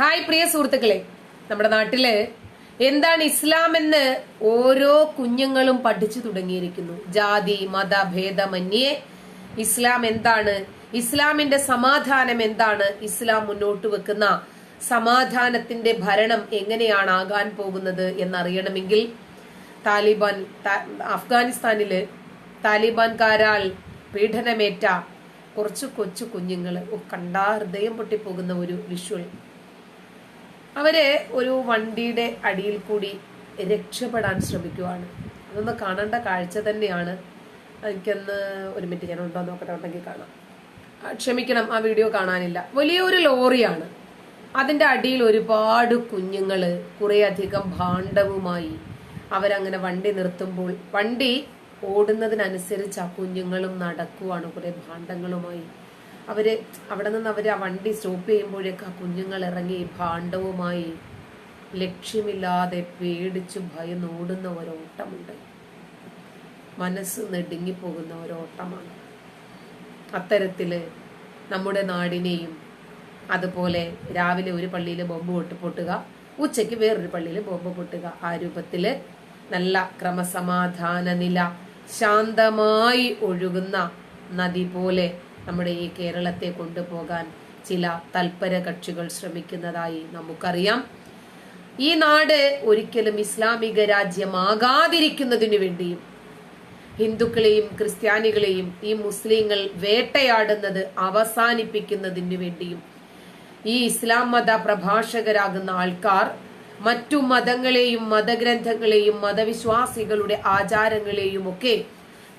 Hi പ്രിയ സുഹൃത്തുക്കളെ. നമ്മുടെ നാട്ടിൽ എന്താണ് ഇസ്ലാം എന്ന് ഓരോ കുഞ്ഞുങ്ങളും പഠിച്ചു തുടങ്ങിയിരിക്കുന്നു. ജാതി മത ഭേദമന്യേ ഇസ്ലാം എന്താണ്? ഇസ്ലാമിന്റെ സമാധാനം എന്താണ്? ഇസ്ലാം മുന്നോട്ട് വെക്കുന്ന സമാധാനത്തിന്റെ ഭരണം എങ്ങനെയാണ് ആകാൻ പോകുന്നത് എന്നറിയണമെങ്കിൽ താലിബാൻ അഫ്ഗാനിസ്ഥാനിൽ താലിബാൻകാരാൽ പീഡനമേറ്റ കുറച്ച് കൊച്ചു കുഞ്ഞുങ്ങൾ കണ്ടാ ഹൃദയം പൊട്ടിപ്പോകുന്ന ഒരു വിഷ്വൽ. അവർ ഒരു വണ്ടിയുടെ അടിയിൽ കൂടി രക്ഷപ്പെടാൻ ശ്രമിക്കുവാണ്. അതൊന്ന് കാണേണ്ട കാഴ്ച തന്നെയാണ്. എനിക്കൊന്ന് ഒരു മിനിറ്റ് ഞാൻ ഉണ്ടോ നോക്കട്ടെ ഉണ്ടെങ്കിൽ കാണാം. ക്ഷമിക്കണം ആ വീഡിയോ കാണാനില്ല. വലിയൊരു ലോറിയാണ്. അതിന്റെ അടിയിൽ ഒരുപാട് കുഞ്ഞുങ്ങൾ കുറേയധികം ഭാണ്ഡവുമായി അവരങ്ങനെ വണ്ടി നിർത്തുമ്പോൾ വണ്ടി ഓടുന്നതിനനുസരിച്ച് ആ കുഞ്ഞുങ്ങളും നടക്കുവാണ് കുറെ ഭാണ്ഡങ്ങളുമായി. അവർ അവിടെ നിന്ന് അവർ ആ വണ്ടി സ്റ്റോപ്പ് ചെയ്യുമ്പോഴേക്ക് ആ കുഞ്ഞുങ്ങൾ ഇറങ്ങി ഭാണ്ഡവുമായി ലക്ഷ്യമില്ലാതെ പേടിച്ച് ഓടുന്ന ഒരോട്ടമുണ്ട്. മനസ്സ് നെടുങ്ങിപ്പോകുന്ന ഒരോട്ടമാണ്. അത്തരത്തിൽ നമ്മുടെ നാടിനെയും അതുപോലെ രാവിലെ ഒരു പള്ളിയിൽ ബോംബ് പൊട്ടി പൊട്ടുക ഉച്ചയ്ക്ക് വേറൊരു പള്ളിയിൽ ബോംബ് പൊട്ടുക ആ രൂപത്തിൽ നല്ല ക്രമസമാധാന നില ശാന്തമായി ഒഴുകുന്ന നദി പോലെ നമ്മുടെ ഈ കേരളത്തെ കൊണ്ടുപോകാൻ ചില തൽപര കക്ഷികൾ ശ്രമിക്കുന്നതായി നമുക്കറിയാം. ഈ നാട് ഒരിക്കലും ഇസ്ലാമിക രാജ്യമാകാതിരിക്കുന്നതിനു വേണ്ടിയും ഹിന്ദുക്കളെയും ക്രിസ്ത്യാനികളെയും ഈ മുസ്ലിങ്ങൾ വേട്ടയാടുന്നത് അവസാനിപ്പിക്കുന്നതിനു വേണ്ടിയും ഈ ഇസ്ലാം മത പ്രഭാഷകരാകുന്ന ആൾക്കാർ മറ്റു മതങ്ങളെയും മതഗ്രന്ഥങ്ങളെയും മതവിശ്വാസികളുടെ ആചാരങ്ങളെയും ഒക്കെ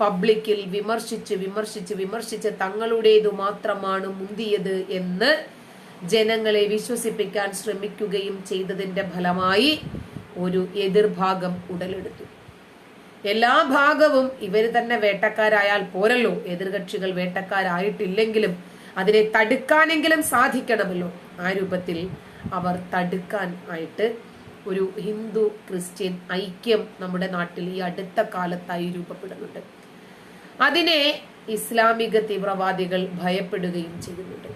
പബ്ലിക്കിൽ വിമർശിച്ച് വിമർശിച്ച് വിമർശിച്ച് തങ്ങളുടേതു മാത്രമാണ് മുന്തിയത് എന്ന് ജനങ്ങളെ വിശ്വസിപ്പിക്കാൻ ശ്രമിക്കുകയും ചെയ്തതിന്റെ ഫലമായി ഒരു എതിർഭാഗം ഉടലെടുത്തു. എല്ലാ ഭാഗവും ഇവർ തന്നെ വേട്ടക്കാരായാൽ പോരല്ലോ. എതിർകക്ഷികൾ വേട്ടക്കാരായിട്ടില്ലെങ്കിലും അതിനെ തടുക്കാനെങ്കിലും സാധിക്കണമല്ലോ. ആ രൂപത്തിൽ അവർ തടുക്കാൻ ആയിട്ട് ഒരു ഹിന്ദു ക്രിസ്ത്യൻ ഐക്യം നമ്മുടെ നാട്ടിൽ ഈ അടുത്ത കാലത്തായി രൂപപ്പെടുന്നുണ്ട്. അതിനെ ഇസ്ലാമിക തീവ്രവാദികൾ ഭയപ്പെടുകയും ചെയ്യുന്നുണ്ട്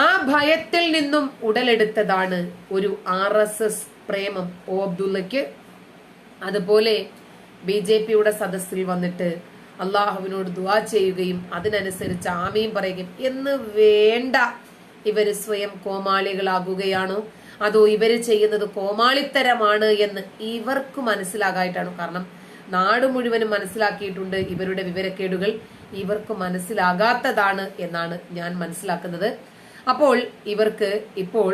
ആ ഭയത്തിൽ നിന്നും ഉടലെടുത്തതാണ് ഒരു ആർ എസ് എസ് പ്രേമം. ഒ അബ്ദുള്ളയ്ക്ക് അതുപോലെ ബി ജെ പിയുടെ സദസ്സിൽ വന്നിട്ട് അള്ളാഹുവിനോട് ദുവാ ചെയ്യുകയും അതിനനുസരിച്ച് ആമയും പറയുകയും എന്ന് വേണ്ട. ഇവർ സ്വയം കോമാളികളാകുകയാണോ? അതോ ഇവർ ചെയ്യുന്നത് കോമാളിത്തരമാണ് എന്ന് ഇവർക്ക് മനസ്സിലാകായിട്ടാണ്? കാരണം നാട് മുഴുവനും മനസ്സിലാക്കിയിട്ടുണ്ട് ഇവരുടെ വിവരക്കേടുകൾ. ഇവർക്ക് മനസ്സിലാകാത്തതാണ് എന്നാണ് ഞാൻ മനസ്സിലാക്കുന്നത്. അപ്പോൾ ഇവർക്ക് ഇപ്പോൾ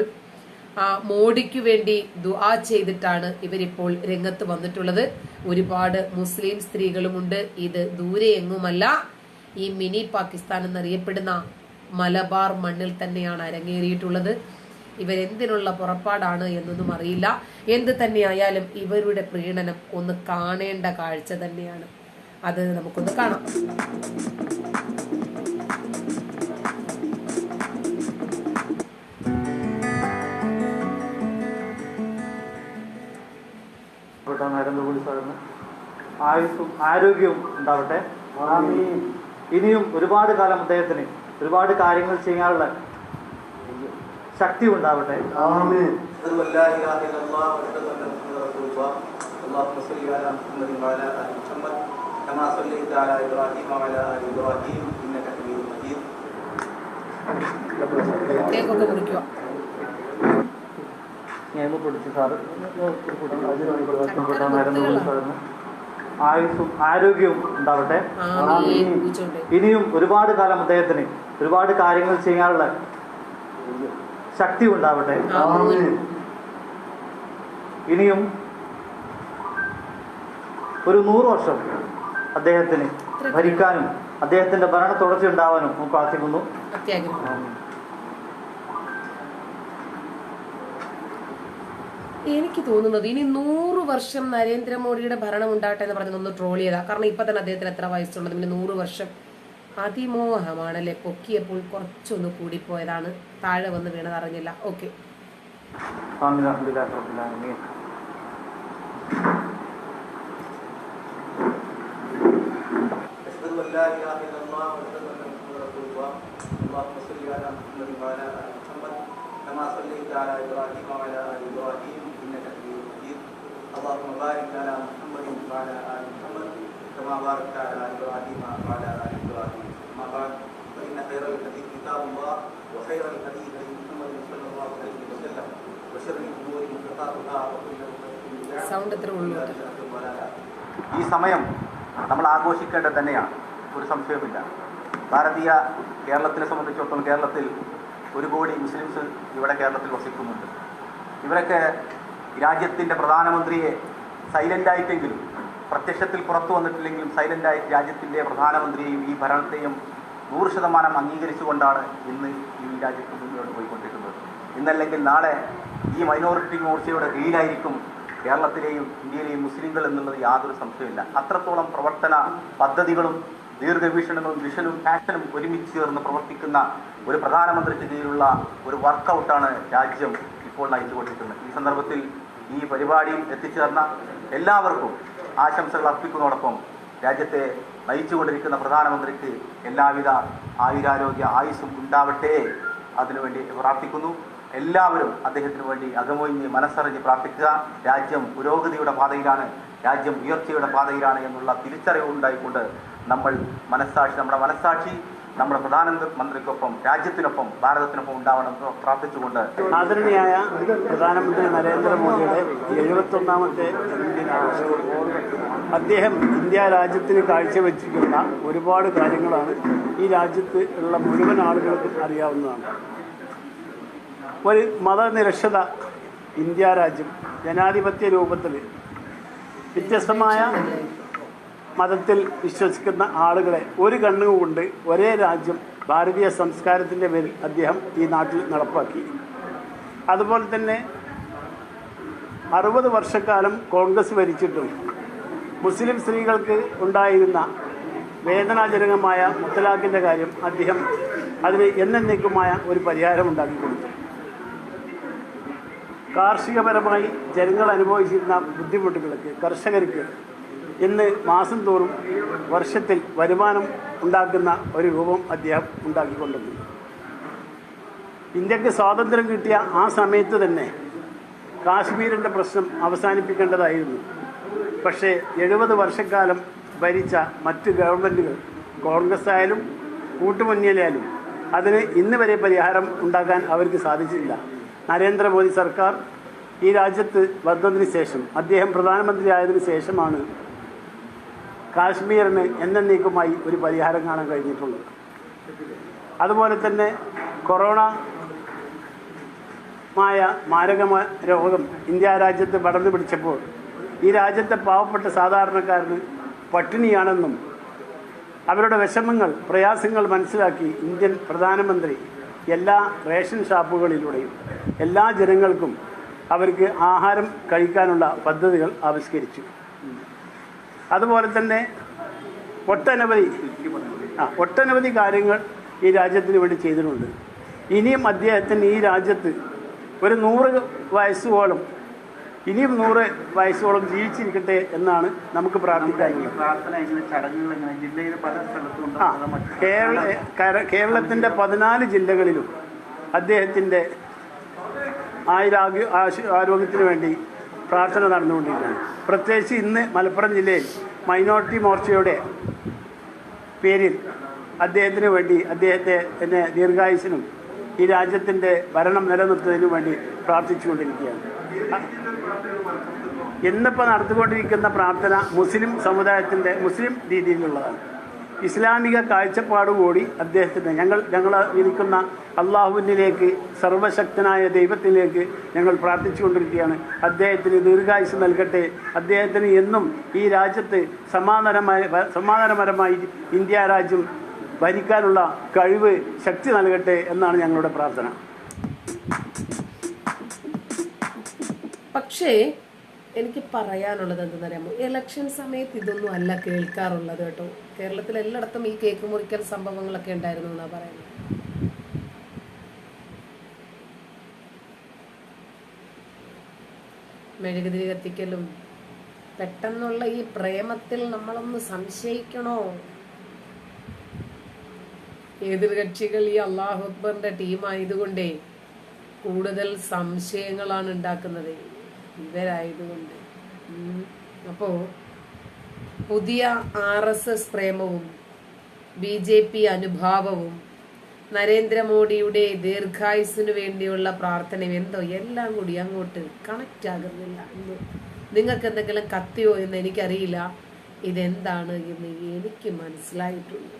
മോഡിക്കു വേണ്ടി ദുആ ചെയ്തിട്ടാണ് ഇവരിപ്പോൾ രംഗത്ത് വന്നിട്ടുള്ളത്. ഒരുപാട് മുസ്ലിം സ്ത്രീകളുമുണ്ട്. ഇത് ദൂരെ എങ്ങുമല്ല. ഈ മിനി പാകിസ്ഥാൻ എന്നറിയപ്പെടുന്ന മലബാർ മണ്ണിൽ തന്നെയാണ് അരങ്ങേറിയിട്ടുള്ളത്. ഇവരെന്തിനുള്ള പുറപ്പാടാണ് എന്നൊന്നും അറിയില്ല. എന്ത് തന്നെയായാലും ഇവരുടെ പ്രീണനം ഒന്ന് കാണേണ്ട കാഴ്ച തന്നെയാണ്. അത് നമുക്കൊന്ന് കാണാം. നരേന്ദ്രമോദി ആയുസ്സും ആരോഗ്യവും ഉണ്ടാവട്ടെ. ഇനിയും ഒരുപാട് കാലം അദ്ദേഹത്തിന് ഒരുപാട് കാര്യങ്ങൾ ചെയ്യാനുള്ള رسول الله اللهم صل على محمد وعلى آل محمد كما صليت على إبراهيم وعلى آل إبراهيم إنك حميد مجيد കേക്കൊക്കെ മുറിക്കുക നിയമപ്പെടുത്തി സാറ് ഇവിടെ നരേന്ദ്രമോദി സാറിന് ആയുസ്സും ആരോഗ്യവും ഉണ്ടാവട്ടെ ആമീൻ പൂച്ചോണ്ട് ഇനിയും ഒരുപാട് കാലം അദ്ദേഹത്തിന് ഒരുപാട് കാര്യങ്ങൾ ചെയ്യാനുള്ള ശക്തി ഉണ്ടാവട്ടെ ഇനിയും ഒരു നൂറ് വർഷം അദ്ദേഹത്തിന് ഭരിക്കാനും അദ്ദേഹത്തിന്റെ ഭരണ തുടർച്ച ഉണ്ടാവാനും നമുക്ക് പ്രാർത്ഥിക്കുന്നു എനിക്ക് തോന്നുന്നത് ഇനി നൂറ് വർഷം നരേന്ദ്രമോദിയുടെ ഭരണം ഉണ്ടാകട്ടെ എന്ന് പറഞ്ഞത് ഒന്ന് ട്രോൾ ചെയ്താ. കാരണം ഇപ്പൊ തന്നെ അദ്ദേഹത്തിന് എത്ര വയസ്സുള്ളത്? പിന്നെ നൂറ് വർഷം അതിമോഹമാണല്ലേ പൊക്കിയപ്പോൾ കുറച്ചൊന്ന് കൂടിപ്പോയതാണ് താഴെ വന്ന് വീണത് അറിഞ്ഞില്ല ഓക്കെ ആമീൻ അൽഹംദുലില്ലാഹി റബ്ബിൽ ആലമീൻ أشهد أن لا إله إلا الله وأشهد أن محمدا رسول الله اللهم صل على محمد وعلى آل محمد كما كما صليت على ابراهيم وعلى ال ابراهيم انك حميد مجيد اللهم بارك على محمد وعلى ال محمد كما باركت على ابراهيم وعلى ال ابراهيم اما بعد فان خير الحديث كتاب الله وخير الحديث هدي محمد صلى الله عليه وسلم وشر الامور محدثاتها وكل محدثه بدعه സൗണ്ട് എത്ര ഉള്ളൂ وكل بدعه ضلاله ഈ സമയം നമ്മൾ ആഘോഷിക്കേണ്ടത് തന്നെയാണ് ഒരു സംശയവുമില്ല ഭാരതീയ കേരളത്തിനെ സംബന്ധിച്ചിടത്തോളം കേരളത്തിൽ ഒരു കോടി മുസ്ലിംസ് ഇവിടെ കേരളത്തിൽ വസിക്കുന്നുണ്ട് ഇവരൊക്കെ രാജ്യത്തിൻ്റെ പ്രധാനമന്ത്രിയെ സൈലൻ്റായിട്ടെങ്കിലും പ്രത്യക്ഷത്തിൽ പുറത്തു വന്നിട്ടില്ലെങ്കിലും സൈലന്റായി രാജ്യത്തിന്റെ പ്രധാനമന്ത്രിയെയും ഈ ഭരണത്തെയും നൂറ് ശതമാനം അംഗീകരിച്ചുകൊണ്ടാണ് ഇന്ന് ഈ രാജ്യത്ത് മുന്നോട്ട് പോയിക്കൊണ്ടിരിക്കുന്നത്. ഇന്നല്ലെങ്കിൽ നാളെ ഈ മൈനോറിറ്റി മോർച്ചയുടെ കീഴിലായിരിക്കും കേരളത്തിലെയും ഇന്ത്യയിലെയും മുസ്ലിങ്ങൾ എന്നുള്ളത് യാതൊരു സംശയമില്ല അത്രത്തോളം പ്രവർത്തന പദ്ധതികളും ദീർഘവീക്ഷണങ്ങളും വിഷനും പാഷനും ഒരുമിച്ച് ചേർന്ന് പ്രവർത്തിക്കുന്ന ഒരു പ്രധാനമന്ത്രിക്ക് കീഴിലുള്ള ഒരു വർക്കൗട്ടാണ് രാജ്യം ഇപ്പോൾ നയിച്ചുകൊണ്ടിരിക്കുന്നത്. ഈ സന്ദർഭത്തിൽ ഈ പരിപാടിയിൽ എത്തിച്ചേർന്ന എല്ലാവർക്കും ആശംസകൾ അർപ്പിക്കുന്നതോടൊപ്പം രാജ്യത്തെ നയിച്ചുകൊണ്ടിരിക്കുന്ന പ്രധാനമന്ത്രിക്ക് എല്ലാവിധ ആയുരാരോഗ്യ ആയുസ്സും ഉണ്ടാവട്ടെ. അതിനുവേണ്ടി പ്രാർത്ഥിക്കുന്നു. എല്ലാവരും അദ്ദേഹത്തിന് വേണ്ടി അകമൊഴിഞ്ഞ് മനസ്സറിഞ്ഞ് പ്രാർത്ഥിക്കുക. രാജ്യം പുരോഗതിയുടെ പാതയിലാണ് രാജ്യം ഉയർച്ചയുടെ പാതയിലാണ് എന്നുള്ള തിരിച്ചറിവ് ഉണ്ടായിക്കൊണ്ട് നമ്മൾ മനസ്സാക്ഷി നമ്മുടെ മനസ്സാക്ഷി നമ്മുടെ പ്രധാനമന്ത്രിക്കൊപ്പം രാജ്യത്തിനൊപ്പം ഭാരതത്തിനൊപ്പം ഉണ്ടാവണം എന്ന് പ്രാർത്ഥിച്ചുകൊണ്ട് ആദരണീയായ പ്രധാനമന്ത്രി നരേന്ദ്രമോദിയുടെ എഴുപത്തൊന്നാമത്തെ അദ്ദേഹം ഇന്ത്യ രാജ്യത്തിന് കാഴ്ചവെച്ചിരിക്കുന്ന ഒരുപാട് കാര്യങ്ങളാണ് ഈ രാജ്യത്ത് ഉള്ള മുഴുവൻ ആളുകൾക്കും അറിയാവുന്നതാണ്. ഒരു മതനിരക്ഷത ഇന്ത്യ രാജ്യം ജനാധിപത്യ രൂപത്തിൽ വ്യത്യസ്തമായ മതത്തിൽ വിശ്വസിക്കുന്ന ആളുകളെ ഒരു കണ്ണുകൊണ്ട് ഒരേ രാജ്യം ഭാരതീയ സംസ്കാരത്തിന്റെ പേരിൽ അദ്ദേഹം ഈ നാട്ടിൽ നടപ്പാക്കി. അതുപോലെ തന്നെ അറുപത് വർഷക്കാലം കോൺഗ്രസ് ഭരിച്ചിട്ടും മുസ്ലിം സ്ത്രീകൾക്ക് ഉണ്ടായിരുന്ന വേദനാജനകമായ മുത്തലാഖിന്റെ കാര്യം അദ്ദേഹം അതിന് എന്നേക്കുമായ ഒരു പരിഹാരം ഉണ്ടാക്കി കൊടുത്തു. കാർഷികപരമായി ജനങ്ങൾ അനുഭവിച്ചിരുന്ന ബുദ്ധിമുട്ടുകൾക്ക് കർഷകർക്ക് ഇന്ന് മാസം തോറും വർഷത്തിൽ വരുമാനം ഉണ്ടാക്കുന്ന ഒരു രൂപം അദ്ദേഹം ഉണ്ടാക്കിക്കൊണ്ടിരുന്നു. ഇന്ത്യയ്ക്ക് സ്വാതന്ത്ര്യം കിട്ടിയ ആ സമയത്ത് തന്നെ കാശ്മീരിന്റെ പ്രശ്നം അവസാനിപ്പിക്കേണ്ടതായിരുന്നു. പക്ഷേ എഴുപത് വർഷക്കാലം ഭരിച്ച മറ്റ് ഗവൺമെന്റുകൾ കോൺഗ്രസ് ആയാലും കൂട്ടുമുന്നിലായാലും അതിന് ഇന്ന് വരെ പരിഹാരം ഉണ്ടാക്കാൻ അവർക്ക് സാധിച്ചില്ല നരേന്ദ്രമോദി സർക്കാർ ഈ രാജ്യത്ത് വന്നതിന് ശേഷം അദ്ദേഹം പ്രധാനമന്ത്രിയായതിനു ശേഷമാണ് കാശ്മീരിന് എന്നേക്കുമായി ഒരു പരിഹാരം കാണാൻ കഴിഞ്ഞിട്ടുള്ളത് അതുപോലെ തന്നെ കൊറോണ മായ മാരക രോഗം ഇന്ത്യ രാജ്യത്ത് പടർന്നു പിടിച്ചപ്പോൾ ഈ രാജ്യത്തെ പാവപ്പെട്ട സാധാരണക്കാരന് പട്ടിണിയാണെന്നും അവരുടെ വിഷമങ്ങൾ പ്രയാസങ്ങൾ മനസ്സിലാക്കി ഇന്ത്യൻ പ്രധാനമന്ത്രി എല്ലാ റേഷൻ ഷാപ്പുകളിലൂടെയും എല്ലാ ജനങ്ങൾക്കും അവർക്ക് ആഹാരം കഴിക്കാനുള്ള പദ്ധതികൾ ആവിഷ്കരിച്ചു. അതുപോലെ തന്നെ ഒട്ടനവധി ആ ഒട്ടനവധി കാര്യങ്ങൾ ഈ രാജ്യത്തിന് വേണ്ടി ചെയ്തിട്ടുണ്ട്. ഇനിയും അദ്ദേഹത്തിന് ഈ രാജ്യത്ത് ഒരു നൂറ് വയസ്സോളം ഇനിയും നൂറ് വയസ്സോളം ജീവിച്ചിരിക്കട്ടെ എന്നാണ് നമുക്ക് പ്രാർത്ഥിക്കാൻ കേരളത്തിന്റെ പതിനാല് ജില്ലകളിലും അദ്ദേഹത്തിന്റെ ആയുരാഗ്യ ആശു ആരോഗ്യത്തിന് വേണ്ടി പ്രാർത്ഥന നടന്നുകൊണ്ടിരിക്കുകയാണ്. പ്രത്യേകിച്ച് ഇന്ന് മലപ്പുറം ജില്ലയിൽ മൈനോറിറ്റി മോർച്ചയുടെ പേരിൽ അദ്ദേഹത്തിന് വേണ്ടി അദ്ദേഹത്തെ എന്നെ ദീർഘായുസിനും ഈ രാജ്യത്തിന്റെ ഭരണം നിലനിർത്തുന്നതിനു വേണ്ടി പ്രാർത്ഥിച്ചുകൊണ്ടിരിക്കുകയാണ്. ഇന്നിപ്പോൾ നടത്തിക്കൊണ്ടിരിക്കുന്ന പ്രാർത്ഥന മുസ്ലിം സമുദായത്തിന്റെ മുസ്ലിം രീതിയിലുള്ളതാണ്. ഇസ്ലാമിക കാഴ്ചപ്പാടുകൂടി അദ്ദേഹത്തിന്. ഞങ്ങൾ ഞങ്ങൾ ഇരിക്കുന്ന അള്ളാഹുവിനിലേക്ക് സർവശക്തനായ ദൈവത്തിലേക്ക് ഞങ്ങൾ പ്രാർത്ഥിച്ചുകൊണ്ടിരിക്കുകയാണ്. അദ്ദേഹത്തിന് ദീർഘായുസ് നൽകട്ടെ. അദ്ദേഹത്തിന് എന്നും ഈ രാജ്യത്ത് സമാധാനമായ സമാധാനപരമായി ഇന്ത്യ രാജ്യം ഭരിക്കാനുള്ള കഴിവ് ശക്തി നൽകട്ടെ എന്നാണ് ഞങ്ങളുടെ പ്രാർത്ഥന. പക്ഷേ എനിക്ക് പറയാനുള്ളത് എന്തെന്നറിയാമോ ഇലക്ഷൻ സമയത്ത് ഇതൊന്നും അല്ല കേൾക്കാറുള്ളത് കേട്ടോ. കേരളത്തിൽ എല്ലായിടത്തും ഈ കേക്ക് മുറിക്കൽ സംഭവങ്ങളൊക്കെ ഉണ്ടായിരുന്നു എന്നാ പറയുന്നത്. മെഴുകുതിരി കത്തിക്കലും പെട്ടെന്നുള്ള ഈ പ്രേമത്തിൽ നമ്മളൊന്ന് സംശയിക്കണോ? എതിർകക്ഷികൾ ഈ അള്ളാഹു അക്ബറിന്റെ ടീമായതുകൊണ്ടേ കൂടുതൽ സംശയങ്ങളാണ് ഉണ്ടാക്കുന്നത്. ഇവരായതുകൊണ്ട് അപ്പോൾ അപ്പോ പുതിയ ആർ എസ് എസ് പ്രേമവും ബി ജെ പി അനുഭാവവും നരേന്ദ്രമോദിയുടെ ദീർഘായുസിനു വേണ്ടിയുള്ള പ്രാർത്ഥനയും എന്തോ എല്ലാം കൂടി അങ്ങോട്ട് കണക്റ്റ് ആകുന്നില്ല. എന്തോ നിങ്ങൾക്ക് എന്തെങ്കിലും കത്തിയോ എന്ന് എനിക്കറിയില്ല. ഇതെന്താണ് എന്ന് എനിക്ക് മനസ്സിലായിട്ടുണ്ട്.